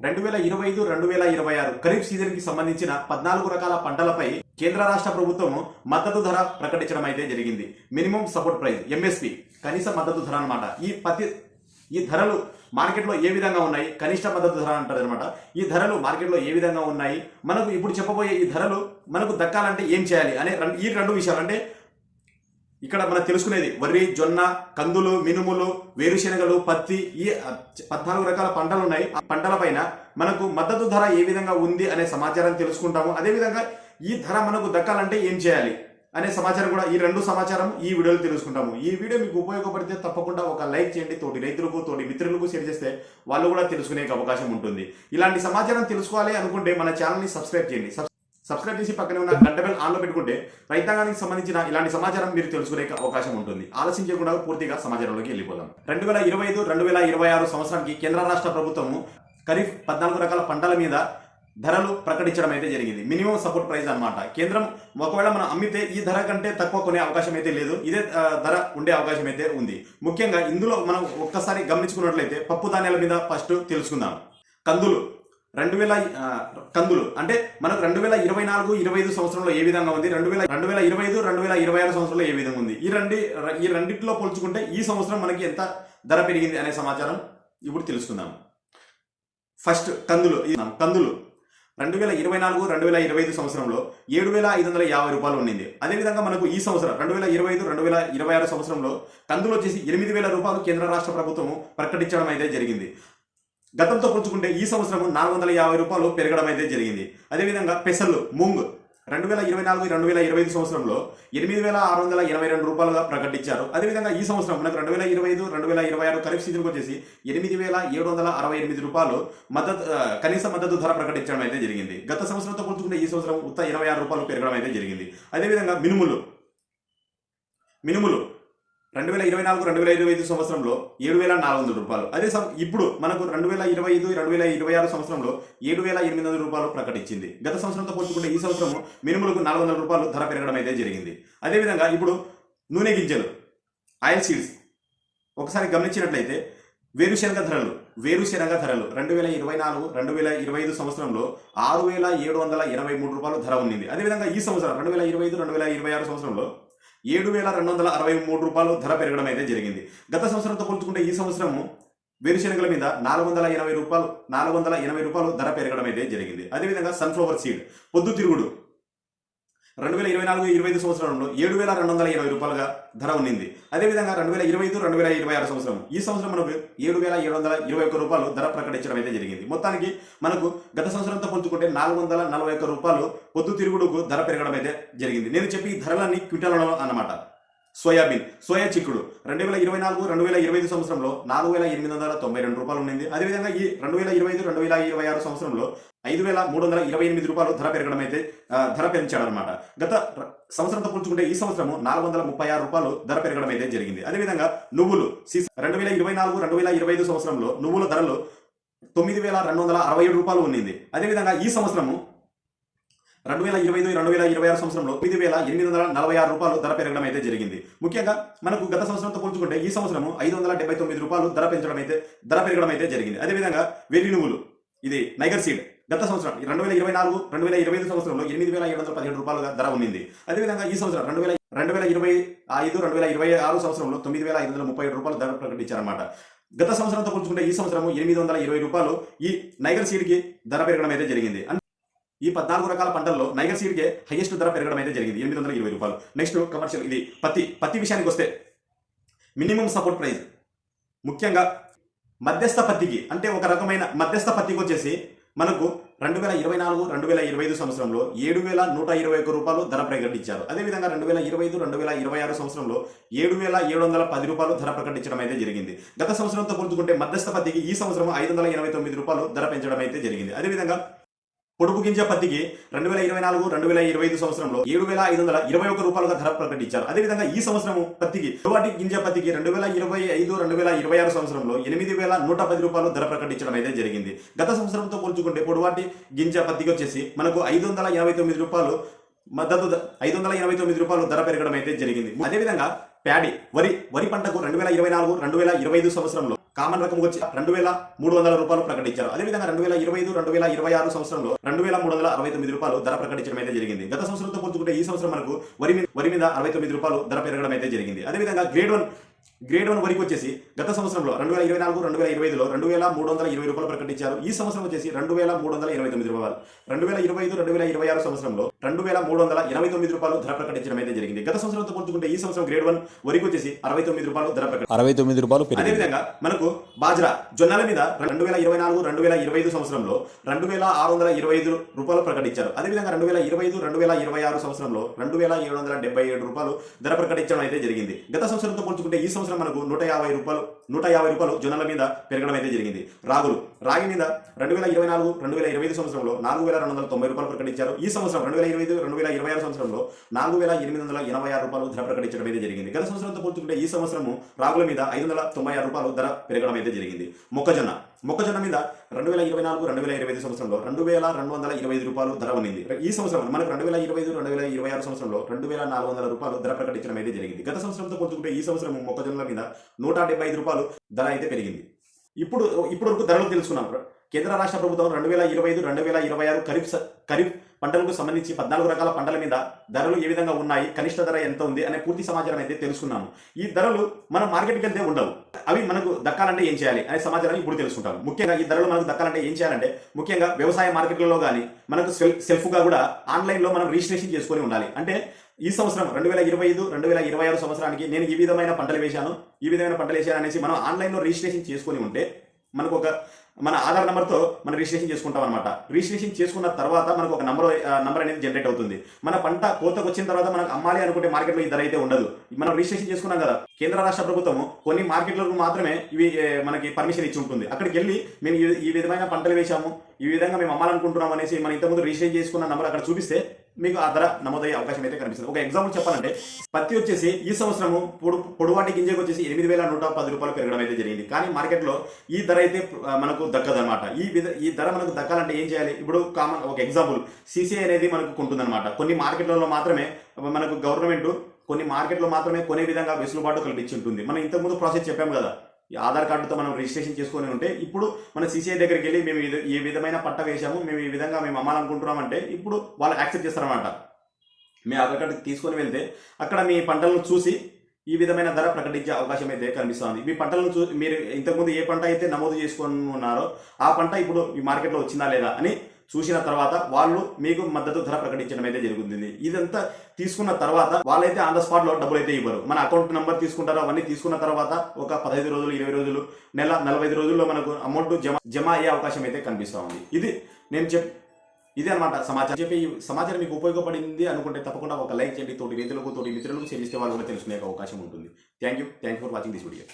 రెండు వేల ఇరవై ఐదు రెండు వేల ఇరవై ఆరు ఖరీఫ్ సీజన్కి సంబంధించిన పద్నాలుగు రకాల పంటలపై కేంద్ర రాష్ట్ర ప్రభుత్వం మద్దతు ధర ప్రకటించడం అయితే జరిగింది. మినిమం సపోర్ట్ ప్రైస్ ఎంఎస్పి కనీస మద్దతు ధర అనమాట ఈ పత్తి ఈ ధరలు మార్కెట్లో ఏ విధంగా ఉన్నాయి? కనిష్ట మద్దతు ధర అంటారు అనమాట ఈ ధరలు మార్కెట్లో ఏ విధంగా ఉన్నాయి? మనకు ఇప్పుడు చెప్పబోయే ఈ ధరలు మనకు దక్కాలంటే ఏం చేయాలి? అనే రెండు- ఈ రెండు విషయాలు. అంటే ఇక్కడ మనం తెలుసుకునేది వరి జొన్న కందులు మినుములు వేరుశెనగలు పత్తి ఈ పద్నాలుగు రకాల పంటలు ఉన్నాయి ఆ పంటల పైన మనకు మద్దతు ధర ఏ విధంగా ఉంది అనే సమాచారం తెలుసుకుంటాము. అదేవిధంగా ఈ ధర మనకు దక్కాలంటే ఏం చేయాలి అనే సమాచారం కూడా ఈ రెండు సమాచారం ఈ వీడియోలో తెలుసుకుంటాము. ఈ వీడియో మీకు ఉపయోగపడితే తప్పకుండా ఒక లైక్ చేయండి తోటి రైతులకు తోటి మిత్రులకు షేర్ చేస్తే వాళ్ళు కూడా తెలుసుకునే అవకాశం ఉంటుంది. ఇలాంటి సమాచారం తెలుసుకోవాలి అనుకుంటే మన ఛానల్ని సబ్స్క్రైబ్ చేయండి. సబ్స్క్రైబ్ చేసి పక్కనే ఉన్న గంట బెల్ ఆన్లో పెట్టుకుంటే రైతాంగానికి సంబంధించిన ఇలాంటి సమాచారం మీరు తెలుసుకునే అవకాశం ఉంటుంది. ఆలస్యం చేయకుండా పూర్తిగా సమాచారంలోకి వెళ్ళిపోదాం. రెండు వేల ఇరవై ఐదు రెండు వేల ఇరవై ఆరు సంవత్సరానికి కేంద్ర రాష్ట్ర ప్రభుత్వము ఖరీఫ్ పద్నాలుగు రకాల పంటల మీద ధరలు ప్రకటించడం అయితే జరిగింది. మినిమం సపోర్ట్ ప్రైస్ అన్నమాట. కేంద్రం ఒకవేళ మనం అమ్మితే ఈ ధర కంటే తక్కువ కొనే అవకాశం అయితే లేదు. ఇదే ధర ఉండే అవకాశం అయితే ఉంది. ముఖ్యంగా ఇందులో మనం ఒక్కసారి గమనించుకున్నట్లయితే పప్పు ధాన్యాల మీద ఫస్ట్ తెలుసుకుందాం. కందులు. రెండు వేల కందులు. అంటే మనకు రెండు వేల ఇరవై నాలుగు ఇరవై ఐదు సంవత్సరంలో ఏ విధంగా ఉంది? రెండు వేల రెండు వేల ఇరవై ఐదు రెండు వేల ఇరవై ఆరు సంవత్సరంలో ఏ విధంగా ఉంది? ఈ రెండు ఈ రెండింటిలో పోల్చుకుంటే ఈ సంవత్సరం మనకి ఎంత ధర పెరిగింది అనే సమాచారం ఇప్పుడు తెలుసుకుందాం. ఫస్ట్ కందులు. కందులు. రెండు వేల ఇరవై నాలుగు రెండు వేల ఇరవై ఐదు సంవత్సరంలో ఏడు వేల ఐదు వందల యాభై రూపాయలు ఉండింది అదేవిధంగా మనకు ఈ సంవత్సరం రెండు వేల ఇరవై ఐదు రెండు వేల ఇరవై ఆరు సంవత్సరంలో కందులు వచ్చేసి ఎనిమిది వేల రూపాయలు కేంద్ర రాష్ట్ర ప్రభుత్వం ప్రకటించడం అయితే జరిగింది. గతంతో పోల్చుకుంటే ఈ సంవత్సరం నాలుగు వందల యాభై రూపాయలు పెరగడం అయితే జరిగింది. అదేవిధంగా పెసలు మూంగ్ రెండు వేల ఇరవై నాలుగు రెండు వేల ఇరవై ఐదు సంవత్సరంలో ఎనిమిది వేల ఆరు వందల ఎనభై రెండు రూపాయలుగా ప్రకటించారు. అదేవిధంగా ఈ సంవత్సరం మనకు రెండు వేల ఇరవై ఐదు రెండు వేల ఇరవై ఆరు ఖరీఫ్ సీజన్కి వచ్చేసి ఎనిమిది వేల ఏడు వందల అరవై ఎనిమిది రూపాయలు మద్దతు కనీస మద్దతు ధర ప్రకటించడం అయితే జరిగింది. గత సంవత్సరంతో పోల్చుకుంటే ఈ సంవత్సరం ఉత్త ఇరవై ఆరు రూపాయలు పెరగడం అయితే జరిగింది. అదేవిధంగా మినుములు మినుములు రెండు వేల ఇరవై నాలుగు రెండు వేల ఇరవై ఐదు సంవత్సరంలో ఏడు వేల నాలుగు వందల రూపాయలు. అదే ఇప్పుడు మనకు రెండు వేల ఇరవై ఐదు రెండు వేల ఇరవై ఆరు సంవత్సరంలో ఏడు వేల ఎనిమిది వందల రూపాయలు ప్రకటించింది. గత సంవత్సరంతో పోల్చుకుంటే ఈ సంవత్సరం మినుములకు నాలుగు వందల రూపాయలు ధర పెరగడం అయితే జరిగింది. అదేవిధంగా ఇప్పుడు నూనె గింజలు ఆయిల్ సీడ్స్ ఒకసారి గమనించినట్లయితే వేరుశనగ ధరలు వేరుశనగ ధరలు రెండు వేల ఇరవై నాలుగు రెండు వేల ఇరవై ఐదు సంవత్సరంలో ఆరు వేల ఏడు వందల ఎనభై మూడు రూపాయలు ధర ఉంది అదేవిధంగా ఈ సంవత్సరం రెండు వేల ఇరవై ఐదు రెండు వేల ఇరవై ఆరు సంవత్సరంలో ఏడు వేల రెండు వందల అరవై మూడు రూపాయలు ధర పెరగడం అయితే జరిగింది. గత సంవత్సరంతో పోల్చుకుంటే ఈ సంవత్సరం వేరుశనగల మీద నాలుగు వందల ఎనభై రూపాయలు నాలుగు వందల ఎనభై రూపాయలు ధర పెరగడం అయితే జరిగింది. అదేవిధంగా సన్ఫ్లవర్ సీడ్ పొద్దుతిరుగుడు రెండు వేల ఇరవై నాలుగు ఇరవై ఐదు సంవత్సరంలో ఏడు వేల రెండు వందల ఇరవై రూపాయలుగా ధర ఉన్నింది. అదేవిధంగా రెండు వేల ఇరవై ఐదు రెండు వేల ఇరవై ఆరు సంవత్సరం. ఈ సంవత్సరం మనకు ఏడు వేల ఏడు వందల ఇరవై ఒక్క రూపాయలు ధర ప్రకటించడం అయితే జరిగింది. మొత్తానికి మనకు గత సంవత్సరంతో పోల్చుకుంటే నాలుగు వందల నలభై ఒక్క రూపాయలు పొద్దుతిరుగుడుకు ధర పెరగడం అయితే జరిగింది. నేను చెప్పి ఈ ధరలన్నీ క్వింటాలలో అన్నమాట. సోయాబీన్ సోయా చిక్కుడు. రెండు వేల ఇరవై నాలుగు రెండు వేల ఇరవై ఐదు సంవత్సరంలో నాలుగు వేల ఎనిమిది వందల తొంభై రెండు రూపాయలు ఉండింది. అదేవిధంగా ఈ రెండు వేల ఇరవై ఐదు రెండు వేల ఇరవై ఆరు సంవత్సరంలో ఐదు వేల మూడు వందల ఇరవై ఎనిమిది రూపాయలు ధర పెరగడం అయితే ధర పెంచాడనమాట గత సంవత్సరంతో పోల్చుకుంటే ఈ సంవత్సరము నాలుగు వందల ముప్పై ఆరు రూపాయలు ధర పెరగడం అయితే జరిగింది. అదేవిధంగా నువ్వులు రెండు వేల ఇరవై నాలుగు రెండు వేల ఇరవై ఐదు సంవత్సరంలో నువ్వుల ధరలు తొమ్మిది వేల రెండు వందల అరవై ఏడు రూపాయలు ఉన్నింది అదేవిధంగా ఈ సంవత్సరము రెండు వేల ఇరవై ఐదు రెండు వేల ఇరవై ఆరు సంవత్సరంలో తొమ్మిది వేల ఎనిమిది వందల నలభై ఆరు రూపాయలు ధర పెరగడం అయితే జరిగింది. ముఖ్యంగా మనకు గత సంవత్సరంతో పోల్చుకుంటే ఈ సంవత్సరం ఐదు వందల డెబ్బై తొమ్మిది రూపాయలు ధర పెంచడం అయితే ధర పెరగడం అయితే జరిగింది. అదేవిధంగా వెర్రి నువ్వులు ఇది నైగర్ సీడ్ గత సంవత్సరం రెండు వేల ఇరవై నాలుగు రెండు వేల ఇరవై ఐదు సంవత్సరంలో ఎనిమిది వేల ఏడు వందల పదిహేడు రూపాయలుగా ధర ఉన్నింది. అదేవిధంగా ఈ సంవత్సరం రెండు వేల రెండు వేల ఇరవై ఐదు రెండు వేల ఇరవై ఆరు సంవత్సరంలో తొమ్మిది వేల ఐదు వందల ముప్పై ఏడు రూపాయలు ధర ప్రకటించారన్నమాట. గత సంవత్సరంతో పోల్చుకుంటే ఈ సంవత్సరం ఎనిమిది వందల ఇరవై రూపాయలు ఈ నైగర్ సీడ్కి ధర పెరగడం అయితే జరిగింది. ఈ పద్నాలుగు రకాల పంటల్లో నైగర్ సీడ్కే హైయెస్ట్ ధర పెరగడం అయితే జరిగింది. ఎనిమిది వందల ఇరవై రూపాయలు. నెక్స్ట్ కమర్షియల్ ఇది. పత్తి పత్తి విషయానికి వస్తే మినిమం సపోర్ట్ ప్రైస్ ముఖ్యంగా మధ్యస్థ పత్తికి అంటే ఒక రకమైన మధ్యస్థ పత్తికి వచ్చేసి మనకు రెండు వేల ఇరవై నాలుగు రెండు వేల ఇరవై ఐదు సంవత్సరంలో ఏడు వేల నూట ఇరవై ఒక్క రూపాయలు ధర ప్రకటించారు అదేవిధంగా రెండు వేల ఇరవై ఐదు రెండు వేల ఇరవై ఆరు సంవత్సరంలో ఏడు వేల ఏడు వందల పది రూపాయలు ధర ప్రకటించడం అయితే జరిగింది. గత సంవత్సరంతో పోల్చుకుంటే మధ్యస్థ పత్తికి ఈ సంవత్సరం ఐదు వందల ఎనభై తొమ్మిది రూపాయలు ధర పెంచడం అయితే జరిగింది. అదేవిధంగా పొడుపు గింజ పత్తికి రెండు వేల ఇరవై నాలుగు రెండు వేల ఇరవై ఐదు సంవత్సరంలో ఏడు వేల ఐదు వందల ఇరవై ఒక్క రూపాయలుగా ధర ప్రకటించారు. అదేవిధంగా ఈ సంవత్సరం పత్తికి పొడవాటి గింజ పత్తికి రెండు వేల ఇరవై ఐదు రెండు వేల ఇరవై ఆరు సంవత్సరంలో ఎనిమిది వేల నూట పది రూపాయలు ధర ప్రకటించడం అయితే జరిగింది. గత సంవత్సరంతో పోల్చుకుంటే పొడవాటి గింజ పత్తికి వచ్చేసి మనకు ఐదు వందల ఎనభై తొమ్మిది రూపాయలు మద్దతు ఐదు వందల ఎనభై తొమ్మిది రూపాయలు ధర పెరగడం అయితే జరిగింది. అదేవిధంగా ప్యాడీ వరి వరి పంటకు రెండు వేల ఇరవై నాలుగు రెండు వేల ఇరవై ఐదు సంవత్సరంలో కామన్ రకం వచ్చి రెండు వేల మూడు వందల రూపాయలు ప్రకటించారు. అదేవిధంగా రెండు వేల ఇరవై ఐదు రెండు వేల ఇరవై ఆరు సంవత్సరంలో రెండు వేల మూడు వందల అరవై తొమ్మిది రూపాయలు ధర ప్రకటించడం అయితే జరిగింది. గత సంవత్సరంతో పోల్చుకుంటే ఈ సంవత్సరం మనకు వరి మీద వరి మీద అరవై తొమ్మిది రూపాయలు ధర పెరగడం అయితే జరిగింది. అదేవిధంగా గ్రేడ్ వన్ గ్రేడ్ వన్ వరకు వచ్చేసి గత సంవత్సరంలో రెండు వేల ఇరవై నాలుగు రెండు వేల ఇరవై ఐదులో రెండు వేల మూడు వందల ఇరవై రూపాయలు ప్రకటించారు. ఈ సంవత్సరం వచ్చేసి రెండు వేల మూడు వందల ఇరవై తొమ్మిది రూపాయలు. రెండు వేల ఇరవై ఐదు రెండు వేల ఇరవై ఆరు సంవత్సరంలో రెండు వేల మూడు వందల ఎనభై తొమ్మిది రూపాయలు ధర ప్రకటించడం అయితే జరిగింది. గత సంవత్సరంతో పోల్చుకుంటే ఈ సంవత్సరం గ్రేడ్ వన్ వరకు వచ్చేసి అరవై తొమ్మిది రూపాయలు ధర ప్రకటి అరవై తొమ్మిది రూపాయలు అదేవిధంగా మనకు బాజ్రా జొన్నల మీద రెండు వేల ఇరవై నాలుగు రెండు వేల ఇరవై ఐదు సంవత్సరంలో రెండు వేల ఆరు వందల ఇరవై ఐదు రూపాయలు ప్రకటించారు. అదేవిధంగా రెండు వేల ఇరవై ఐదు రెండు వేల ఇరవై ఆరు సంవత్సరంలో రెండు వేల ఏడు వందల డెబ్బై ఏడు రూపాయలు ధర ప్రకటించడం అయితే జరిగింది. గత సంవత్సరంతో పోల్చుకుంటే ఈ సంవత్సరం మనకు నూట యాభై రూపాయలు నూట యాభై రూపాయలు జొన్నల మీద పెరగడం అయితే జరిగింది. రాగులు రాగి మీద రెండు వేల ఇరవై నాలుగు రెండు వేల ఇరవై ఐదు సంవత్సరంలో నాలుగు వేల రెండు వందల తొంభై రూపాయలు ప్రకటించారు. ఈ సంవత్సరం రెండు వేల ఇరవై రెండు వేల ఇరవై ఆరు సంవత్సరంలో నాలుగు వేల ఎనిమిది వందల ఎనభై ఆరు రూపాయలు ధర ప్రకటించడం అయితే జరిగింది. గత సంవత్సరంతో పోల్చుకుంటే ఈ సంవత్సరము రాగుల మీద ఐదు వందల తొంభై ఆరు రూపాయలు ధర పెరగడం అయితే జరిగింది. మొక్కజొన్న. మొక్కజొన్న మీద రెండు వేల ఇరవై నాలుగు రెండు వేల ఇరవై ఐదు సంవత్సరంలో రెండు వేల రెండు వందల ఇరవై ఐదు రూపాయలు ధర ఉన్నింది. ఈ సంవత్సరం మనకు రెండు వేల ఇరవై ఐదు రెండు వేల ఇరవై ఆరు సంవత్సరంలో రెండు వేల నాలుగు వందల రూపాయలు ధర ప్రకటించడం అయితే జరిగింది. గత సంవత్సరంతో పోల్చుకుంటే ఈ సంవత్సరం మొక్కజొన్నల మీద నూట డెబ్బై ఐదు రూపాయలు ధర అయితే పెరిగింది. ఇప్పుడు ఇప్పుడు వరకు ధరలు తెలుసుకున్నాం. కేంద్ర రాష్ట్ర ప్రభుత్వం రెండు వేల ఇరవై ఐదు రెండు వేల ఇరవై ఆరు ఖరీఫ్ ఖరీఫ్ పంటలకు సంబంధించి పద్నాలుగు రకాల పంటల మీద ధరలు ఏ విధంగా ఉన్నాయి కనిష్ట ధర ఎంత ఉంది అనే పూర్తి సమాచారం అయితే తెలుసుకున్నాము. ఈ ధరలు మనం మార్కెట్కి వెళ్తే ఉండవు. అవి మనకు దక్కాలంటే ఏం చేయాలి అనే సమాచారం ఇప్పుడు తెలుసుకుంటాము. ముఖ్యంగా ఈ ధరలు మనకు దక్కాలంటే ఏం చేయాలంటే ముఖ్యంగా వ్యవసాయ మార్కెట్లలో కానీ మనకు సెల్ఫ్గా కూడా ఆన్లైన్లో మనం రిజిస్ట్రేషన్ చేసుకొని ఉండాలి. అంటే ఈ సంవత్సరం రెండు వేల ఇరవై ఐదు రెండు వేల ఇరవై ఆరు సంవత్సరానికి నేను ఈ విధమైన పంటలు వేశాను ఈ విధమైన పంటలు వేశాను అనేసి మనం ఆన్లైన్లో రిజిస్ట్రేషన్ చేసుకొని ఉంటే మనకు ఒక మన ఆధార్ నెంబర్తో మనం రిజిస్ట్రేషన్ చేసుకుంటాం అనమాట రిజిస్ట్రేషన్ చేసుకున్న తర్వాత మనకు ఒక నంబర్ నంబర్ అనేది జనరేట్ అవుతుంది. మన పంట కోతకు వచ్చిన తర్వాత మనకు అమ్మాలి అనుకుంటే మార్కెట్లో ఈ ధర అయితే ఉండదు. మనం రిజిస్ట్రేషన్ చేసుకున్నాం కదా కేంద్ర రాష్ట్ర ప్రభుత్వం కొన్ని మార్కెట్లకు మాత్రమే ఇవి మనకి పర్మిషన్ ఇచ్చి ఉంటుంది. అక్కడికి వెళ్ళి మేము ఈ- ఈ విధమైన పంటలు వేశాము. ఈ విధంగా మేము అమ్మాలనుకుంటున్నాం అనేసి మనం ఇంతకుముందు రిజిస్ట్రేషన్ చేసుకున్న నెంబర్ అక్కడ చూపిస్తే మీకు ఆ ధర నమోదయ్యే అవకాశం అయితే కనిపిస్తుంది. ఒక ఎగ్జాంపుల్ చెప్పాలంటే పత్తి వచ్చేసి ఈ సంవత్సరము పొడు పొడువాటి గింజకు వచ్చేసి ఎనిమిది వేల నూట పది రూపాయలు పెరగడం అయితే జరిగింది. కానీ మార్కెట్లో ఈ ధర అయితే మనకు దక్కదనమాట ఈ విధ ఈ ధర మనకు దక్కాలంటే ఏం చేయాలి? ఇప్పుడు కామన్ ఒక ఎగ్జాంపుల్ సీసీ అనేది మనకు కొంటుందన్నమాట. కొన్ని మార్కెట్లలో మాత్రమే మనకు గవర్నమెంట్ కొన్ని మార్కెట్లో మాత్రమే కొనే విధంగా వెసులుబాటు కల్పించి ఉంటుంది. మనం ఇంతకుముందు ప్రాసెస్ చెప్పాం కదా ఆధార్ కార్డుతో మనం రిజిస్ట్రేషన్ చేసుకొని ఉంటే ఇప్పుడు మన సీసీఐ దగ్గరికి వెళ్ళి మేము ఏ విధమైన పట్ట వేశాము మేము ఈ విధంగా మేము అమ్మాలనుకుంటున్నాం అంటే ఇప్పుడు వాళ్ళు యాక్సెప్ట్ చేస్తారన్నమాట. మీ ఆధార్ కార్డు తీసుకొని వెళ్తే అక్కడ మీ పంటలను చూసి ఈ విధమైన ధర ప్రకటించే అవకాశం అయితే కనిపిస్తుంది. మీ పంటలను చూ మీరు ఇంతకుముందు ఏ పంట అయితే నమోదు చేసుకొని ఉన్నారో ఆ పంట ఇప్పుడు ఈ మార్కెట్లో వచ్చిందా లేదా అని చూసిన తర్వాత వాళ్ళు మీకు మద్దతు ధర ప్రకటించడం అయితే జరుగుతుంది. ఇదంతా తీసుకున్న తర్వాత వాళ్ళైతే ఆన్ ద స్పాట్లో డబ్బులు అయితే ఇవ్వరు. మన అకౌంట్ నెంబర్ తీసుకుంటారో అవన్నీ తీసుకున్న తర్వాత ఒక పదహైదు రోజులు ఇరవై రోజులు నెల నలభై రోజుల్లో మనకు అమౌంట్ జమ జమ అయ్యే అవకాశం అయితే కనిపిస్తూ ఉంది. ఇది నేను చెప్ ఇదే అనమాట సమాచారం. చెప్పి ఈ సమాచారం మీకు ఉపయోగపడింది అనుకుంటే తప్పకుండా ఒక లైక్ చేయండి. తోటి రైతులకు తోటి మిత్రులకు చెల్లిస్తే వాళ్ళు కూడా తెలుసుకునే అవకాశం ఉంటుంది. Thank you thank you for watching this video